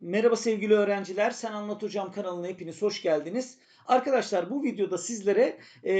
Merhaba sevgili öğrenciler. Sen Anlat Hocam kanalına hepiniz hoş geldiniz. Arkadaşlar bu videoda sizlere e,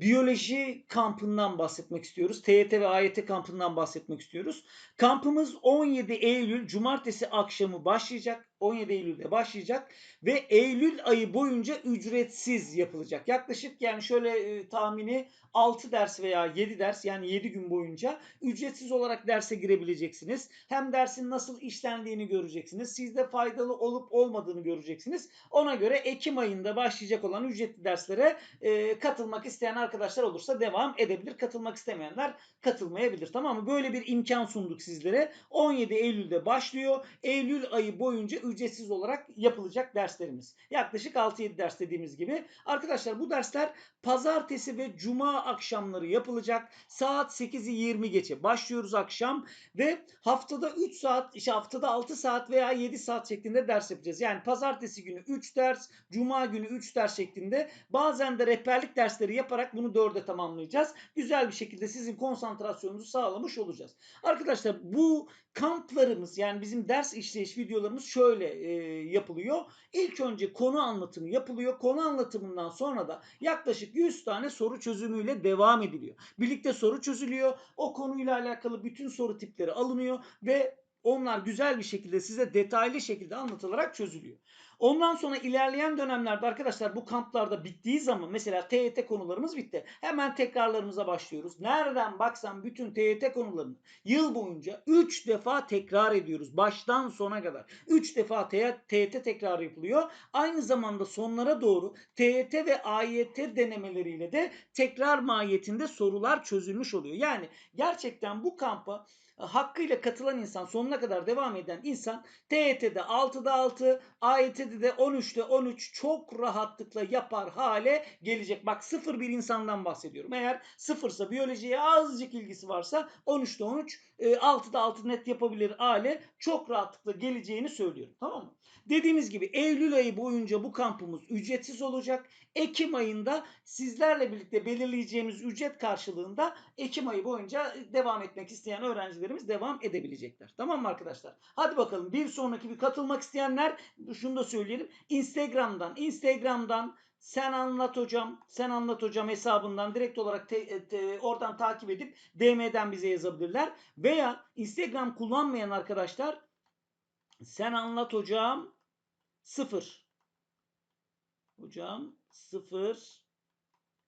biyoloji kampından bahsetmek istiyoruz. TYT ve AYT kampından bahsetmek istiyoruz. Kampımız 17 Eylül Cumartesi akşamı başlayacak. 17 Eylül'de başlayacak ve Eylül ayı boyunca ücretsiz yapılacak. Yaklaşık yani şöyle e, tahmini 6 ders veya 7 ders yani 7 gün boyunca ücretsiz olarak derse girebileceksiniz. Hem dersin nasıl işlendiğini göreceksiniz. Sizde faydalı olup olmadığını göreceksiniz. Ona göre Ekim ayında başlayacak olan ücretli derslere e, katılmak isteyen arkadaşlar olursa devam edebilir. Katılmak istemeyenler katılmayabilir. Tamam mı? Böyle bir imkan sunduk sizlere. 17 Eylül'de başlıyor. Eylül ayı boyunca ücretsiz olarak yapılacak derslerimiz. Yaklaşık 6-7 ders dediğimiz gibi. Arkadaşlar bu dersler pazartesi ve cuma akşamları yapılacak. Saat 8'i 20 geçe başlıyoruz akşam ve haftada 3 saat, işte haftada 6 saat veya 7 saat şeklinde ders yapacağız. Yani pazartesi günü 3 ders, cuma günü 3 ders şeklinde bazen de rehberlik dersleri yaparak bunu 4'e tamamlayacağız. Güzel bir şekilde sizin konsantrasyonunuzu sağlamış olacağız. Arkadaşlar bu kamplarımız yani bizim ders işleyiş videolarımız şöyle e, yapılıyor. İlk önce konu anlatımı yapılıyor. Konu anlatımından sonra da yaklaşık 100 tane soru çözümüyle devam ediliyor. Birlikte soru çözülüyor. O konuyla alakalı bütün soru tipleri alınıyor ve onlar güzel bir şekilde size detaylı şekilde anlatılarak çözülüyor. Ondan sonra ilerleyen dönemlerde arkadaşlar bu kamplarda bittiği zaman mesela TYT konularımız bitti. Hemen tekrarlarımıza başlıyoruz. Nereden baksan bütün TYT konularını yıl boyunca 3 defa tekrar ediyoruz. Baştan sona kadar. 3 defa TYT tekrar yapılıyor. Aynı zamanda sonlara doğru TYT ve AYT denemeleriyle de tekrar mahiyetinde sorular çözülmüş oluyor. Yani gerçekten bu kampa hakkıyla katılan insan, sonuna kadar devam eden insan TYT'de 6'da 6, AYT'de de 13'te 13 çok rahatlıkla yapar hale gelecek. Bak sıfır bir insandan bahsediyorum. Eğer sıfırsa biyolojiye azıcık ilgisi varsa 13'te 13, 6'da 6 net yapabilir hale çok rahatlıkla geleceğini söylüyorum. Tamam mı? Dediğimiz gibi Eylül ayı boyunca bu kampımız ücretsiz olacak. Ekim ayında sizlerle birlikte belirleyeceğimiz ücret karşılığında Ekim ayı boyunca devam etmek isteyen öğrencilerimiz devam edebilecekler. Tamam mı arkadaşlar? Hadi bakalım bir sonraki bir katılmak isteyenler şunu da söyleyelim. Instagram'dan, Instagram'dan sen anlat hocam, sen anlat hocam hesabından direkt olarak te, te, oradan takip edip DM'den bize yazabilirler. Veya Instagram kullanmayan arkadaşlar sen anlat hocam 0 hocam 0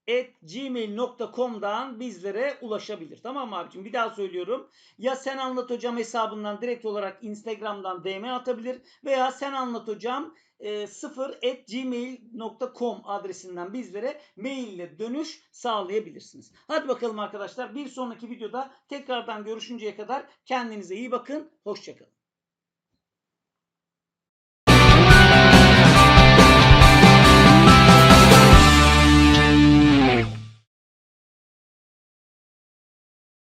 at gmail.com'dan bizlere ulaşabilir. Tamam mı abicim? Bir daha söylüyorum. Ya sen anlat hocam hesabından direkt olarak Instagram'dan DM atabilir veya sen anlat hocam e, 0 at gmail.com adresinden bizlere mail ile dönüş sağlayabilirsiniz. Hadi bakalım arkadaşlar bir sonraki videoda tekrardan görüşünceye kadar kendinize iyi bakın. Hoşçakalın.